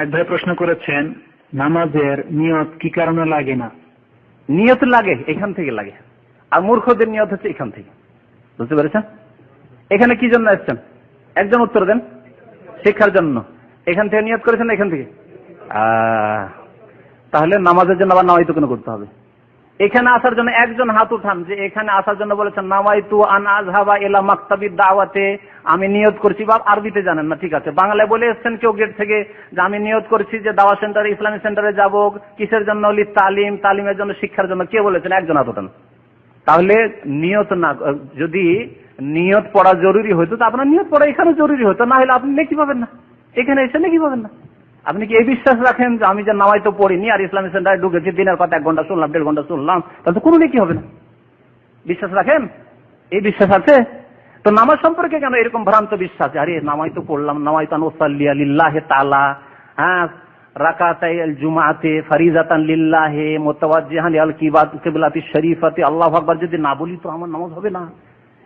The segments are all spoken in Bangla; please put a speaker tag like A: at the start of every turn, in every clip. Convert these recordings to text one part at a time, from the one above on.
A: এক ভাই প্রশ্ন করেছেন, নামাজের নিয়ত কি কারণে লাগে না?
B: নিয়ত লাগে, এখান থেকে লাগে। আর মূর্খদের নিয়ত হচ্ছে এখান থেকে। বুঝতে পেরেছেন? এখানে কি জন্য এসছেন? একজন উত্তর দেন। শিক্ষার জন্য। এখান থেকে নিয়ত করেছেন এখান থেকে? তাহলে নামাজের জন্য আবার নামাজ কোনো করতে হবে? এখানে আসার জন্য একজন হাত উঠান যে এখানে আসার জন্য বলেছেন, নামাইতু আন আজহাবা এলা মাকতাবির দাওয়াতে। আমি নিয়ত করছি বা আরবিতে জানেন না, ঠিক আছে। বাংলায় বলে এসছেন কেউ গেট থেকে যে আমি নিয়ত করছি যে দাওয়া সেন্টারে, ইসলামী সেন্টারে যাব, কিসের জন্য, লি তালিম, তালিমের জন্য, শিক্ষার জন্য। কে বলেছেন? একজন হাত উঠান। তাহলে নিয়ত না, যদি নিয়ত পড়া জরুরি হতো তো আপনার নিয়ত পড়া এখানে জরুরি হতো না হলে আপনি নেকি পাবেন না। এখানে এসে নেকি পাবেন না। আপনি কি এই বিশ্বাস রাখেন যে আমি যে নামাই তো পড়িনি আর ইসলামী সেন্টারে ঢুকেছি, দিনের কথা এক ঘণ্টা শুনলাম, দেড় ঘণ্টা শুনলাম, তাহলে তো কোনো নেকি হবে না? বিশ্বাস রাখেন? এই বিশ্বাস আছে? তো নামাজ সম্পর্কে কেন এরকম ভ্রান্ত বিশ্বাস? আরে নামাই তো পড়লাম নামাই তো তালা হ্যাঁ? রাকাতাই আল জুমাতে ফরিজাতান আল কিবাত শরীফাতে, আল্লাহু আকবার, যদি না বলি তো আমার নামাজ হবে না।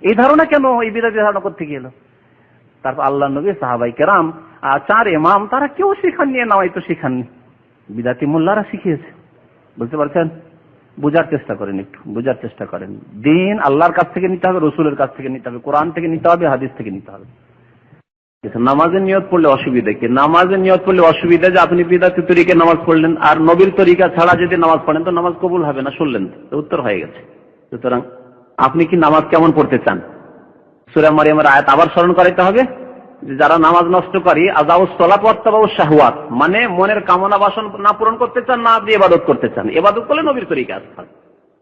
B: এই ধারণা কেন? এই বিদাতি ধারণা করতে গেল তারপর আল্লাহ নবী সাহাবাই কেরাম চার ইমাম, তারা কেউ শিখাননি নামাই তো শিখাননি। বিদাতি মোল্লারা শিখিয়েছে। বুঝতে পারছেন? বোঝার চেষ্টা করেন একটু, বোঝার চেষ্টা করেন। দিন আল্লাহর কাছ থেকে নিতে হবে, রসুলের কাছ থেকে নিতে হবে, কোরআন থেকে নিতে হবে, হাদিস থেকে নিতে হবে। নামাজের নিয়ত পড়লে অসুবিধা কি? নামাজের নিয়ত পড়লে অসুবিধা যে আপনি বিদাতি তরিকে নামাজ পড়লেন, আর নবীর তরিকা ছাড়া যদি নামাজ পড়েন, তো নামাজ কবুল হবে না, শুনলেন তো উত্তর হয়ে গেছে। সুতরাং আপনি কি নামাজ কেমন পড়তে চান? সুরা মারিয়ামের আয়াত আবার স্মরণ করাইতে হবে? যারা নামাজ নষ্ট করে শাহওয়াত মানে মনের কামনা বাসন না পূরণ করতে চান, না আপনি এবাদত করতে চান। এবাদত করলে নবীর তরিকা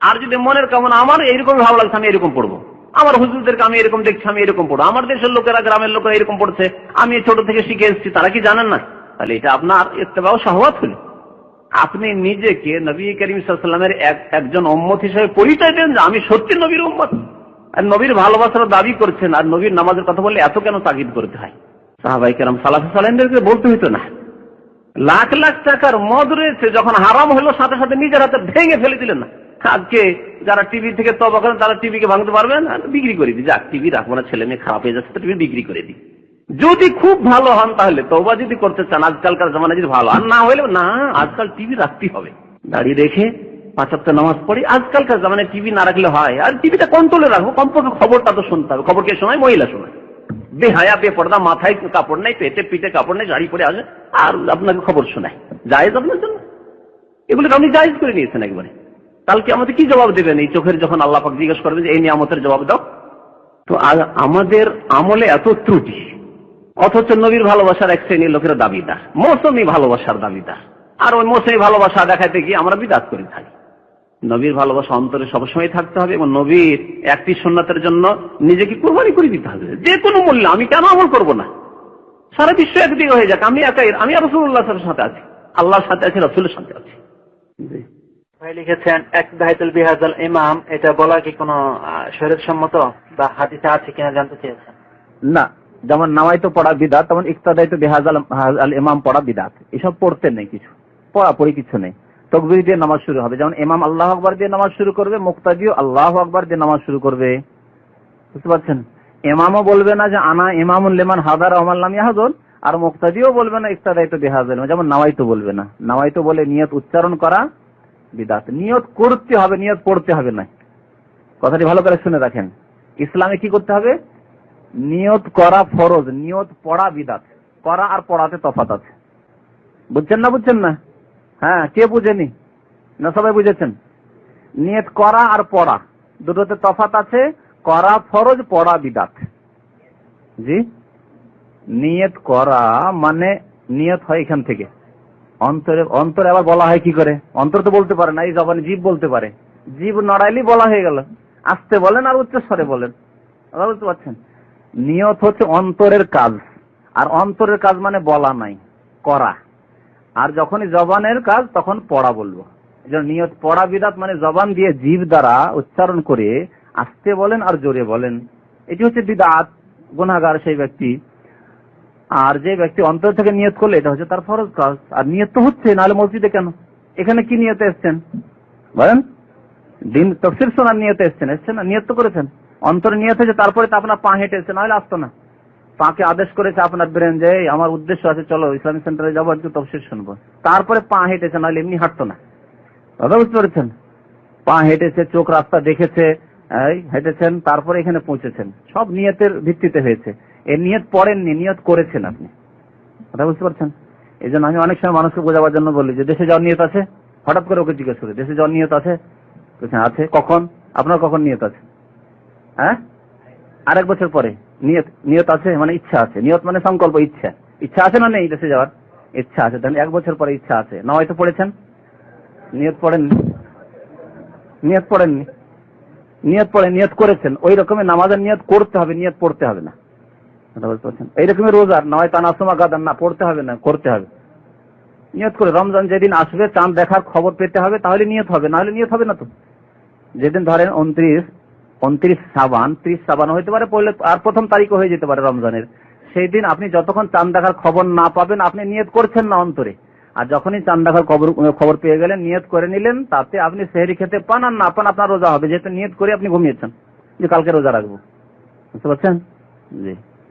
B: আর যদি মনের কামনা আমার, এইরকম ভালো লাগছে, আমি এরকম পড়ব। আমার হুজুরদেরকে আমি এরকম দেখছি, আমি এরকম পড়ব। আমার দেশের লোকেরা, গ্রামের লোকেরা এরকম পড়ছে। আমি ছোট থেকে শিখে এসেছি, তারা কি জানেন না? তাহলে এটা আপনার ইত্তেবাও শাহওয়াত হলো। আপনি নিজেকে নবী করিম সাল্লামের একজন উম্মত হিসেবে পরিচয় দেন যে আমি সত্যি নবীর উম্মত। আর নবীর ভালোবাসার দাবি করছেন, আর নবীর নামাজের কথা বললে এত কেন তাগিদ করতে হয়? সাহাবাই কেরাম, সালাফি সালাইনদেরকে বলতে হইতো না। লাখ লাখ টাকার মদ রয়েছে, যখন হারাম হলো, সাথে সাথে নিজের হাতে ভেঙে ফেলে দিলেন না। আজকে যারা টিভি থেকে তবা করেন, তারা টিভিকে ভাঙতে পারবেন বিক্রি করে দিই। যাক, টিভি রাখব না, ছেলে মেয়ে খারাপ হয়ে যাচ্ছে টিভি বিক্রি করে দিই। যদি খুব ভালো হন, তাহলে তবা যদি করতে চান, আজকালকার জামানা যদি ভালো। আর না হলে না, আজকাল টিভি রাখতেই হবে। দাঁড়িয়ে রেখে পাঁচাত্তর নামাজ পড়ি। আজকালকার জামানায় টিভি না রাখলে হয়। আর টিভিটা কন্ট্রোলে রাখব কমপক্ষে খবরটা তো শুনতে হবে। খবর কে শোনায়? মহিলা শোনায়। বেহায়া, বেপর্দা, মাথায় কাপড় নেই, পেটে পিঠে কাপড় নেই, শাড়ি পরে আসে। আর আপনাকে খবর শোনায়। জায়েজ আপনার জন্য? এগুলো আপনি জায়েজ করে নিয়েছেন একবারে। কালকে আমাদের কি জবাব দেবেন? এই চোখের যখন আল্লাহ পাক জিজ্ঞেস করবে যে, এই নিয়ামতের জবাব দাও। তো আমাদের আমলে এত ত্রুটি। অথচ নবীর ভালোবাসার এক শ্রেণির লোকেরা দাবিদার। মৌসুমি ভালোবাসার দাবিদার। আর ওই মৌসুমি ভালোবাসা দেখাতে গিয়ে আমরা বিদাত করে থাকি। নবীর ভালোবাসা অন্তরে সবসময় থাকতে হবে এবং নবীর একটি সন্ন্যতের জন্য নিজেকে কুরবানি করে দিতে হবে। যে কোনো মূল্যে। আমি কেন আমল করব না? সারা বিশ্ব একদিকে হয়ে যাক। আমি একাই আমি রসুল্লাহ সাথে আছি। আল্লাহর সাথে আছি রসুলের সাথে আছি।
C: ভাই লিখেছেন এক দাহিতুল বিহাজাল ইমাম এটা বলা কি কোনো শরীর সম্মত বা হাদিসে আছে কিনা জানতে চেয়েছেন?
B: না। যেমন নামাই তো পড়া বিদাত তেমন ইকতাদাইতো বেহাজ আল আল ইমাম পড়া বিদাত এসব পড়তে নেই কিছু। পড়াপড়ি কিছু নেই। তকবির দিয়ে নামাজ শুরু হবে। যেমন ইমাম আল্লাহ আকবর দিয়ে নামাজ শুরু করবে, মুক্তাদিও আল্লাহ আকবর দিয়ে নামাজ শুরু করবে। বুঝতে পারছেন? এমামও বলবে না যে, আনা ইমামুল লেমান হাদার রহমাল্লাম ইয়াহাদুল আর মুক্তাদিও বলবে না ইকতাদাইতো বেহাজাল যেমন নামাইতো বলবে না। নামাইতো বলে নিয়ত উচ্চারণ করা বিদাত। নিয়ত করতে হবে, নিয়ত পড়তে হবে না। কথাটি ভালো করে শুনে রাখেন। ইসলামে কি করতে হবে? নিয়ত করা ফরজ, নিয়ত পড়া বিদাত। করা আর পড়াতে তফাত আছে। বুঝছেন না বুঝছেন না? হ্যাঁ কে বুঝেনি? না, সবাই বুঝেছেন? নিয়ত করা আর পড়া। দুটোতে তফাত আছে, করা ফরজ, পড়া বিদাত। জি? নিয়ত করা মানে নিয়ত হয় এখান থেকে। অন্তরে অন্তরে আবার বলা হয় কি করে? অন্তর তো বলতে পারে না, এই জবানে জীব বলতে পারে। জীব নড়াইলেই বলা হয়ে গেল। আসতে বলেন আর উচ্চস্বরে বলেন। বুঝতে পারছেন? নিয়ত হচ্ছে অন্তরের কাজ। আর অন্তরের কাজ মানে বলা নাই, করা। আর যখনই জবানের কাজ, তখন পড়া বলব। নিয়ত পড়া বিদাত মানে জবান দিয়ে জীব দ্বারা উচ্চারণ করে আসতে বলেন আর জোরে বলেন। এটি হচ্ছে বিদাত গুনাগার সেই ব্যক্তি। আর যে ব্যক্তি অন্তর থেকে নিয়ত করলে, এটা হচ্ছে তার ফরজ কাজ। আর নিয়ত তো হচ্ছে, নাহলে মসজিদে কেন? এখানে কি নিয়তে এসছেন? বলেন। দিন তফসির শোনার নিয়তে এসছেন। এসছেন না? নিয়ত করেছেন। অন্তরে নিয়ত হয়েছে, তারপরে তো আপনার পা হেঁটে এসছে নাহলে আসতো না। পাকে আদেশ করেছে আপনার ব্রেন যে আমার উদ্দেশ্য আছে, চলো ইসলামিক সেন্টারে যাব, একটু তফসিল শুনব। তারপরে পা হেঁটেছে, নাহলে এমনি হাঁটতো না। কথা বুঝতে পেরেছেন? পা হেঁটেছে, চোখ রাস্তা দেখেছে হেঁটেছেন, তারপরে এখানে পৌঁছেছেন। সব নিয়তের ভিত্তিতে হয়েছে। এর নিয়ত পড়েননি, নিয়ত করেছেন আপনি। কথা বুঝতে পারছেন? এই জন্য আমি অনেক সময় মানুষকে বোঝাবার জন্য বলি যে, দেশে যাওয়ার নিয়ত আছে? হঠাৎ করে ওকে জিজ্ঞেস করে, দেশে যাওয়ার নিয়ত আছে? আছে। কখন? আপনার কখন নিয়ত আছে? হ্যাঁ? আরেক বছর পরে। নিয়ত নিয়ত আছে মানে ইচ্ছা আছে। নিয়ত মানে সংকল্প, ইচ্ছা। ইচ্ছা আছে না নেই দেশে যাওয়ার? ইচ্ছা আছে। এক বছর পরে ইচ্ছা আছে। না হয়তো পড়েছেন? নিয়ত পড়েননি? নিয়ত পড়েননি? নিয়ত পড়ে, নিয়ত করেছেন। ওই রকমের নামাজের নিয়ত করতে হবে, নিয়ত পড়তে হবে না। এইরকমের রোজার নয় তা নাসমা গাদার না, পড়তে হবে না, করতে হবে। নিয়ত করে রমজান যেদিন আসবে, চাঁদ দেখার খবর পেতে হবে, তাহলে নিয়ত হবে। না হলে নিয়ত হবে না তো? যেদিন ধরেন উনত্রিশ উনত্রিশ সাবান, ত্রিশ সাবান হইতে পারে, পড়লে আর প্রথম তারিখও হয়ে যেতে পারে রমজানের। সেই দিন আপনি যতক্ষণ চাঁদ দেখার খবর না পাবেন, আপনি নিয়ত করছেন না অন্তরে। আর যখনই চাঁদ দেখার খবর খবর পেয়ে গেলেন, নিয়ত করে নিলেন, তাতে আপনি সেহরি খেতে পান আর না পান আপনার রোজা হবে। যেহেতু নিয়ত করে আপনি ঘুমিয়েছেন। যে কালকে রোজা রাখব। বুঝতে পারছেন? জি।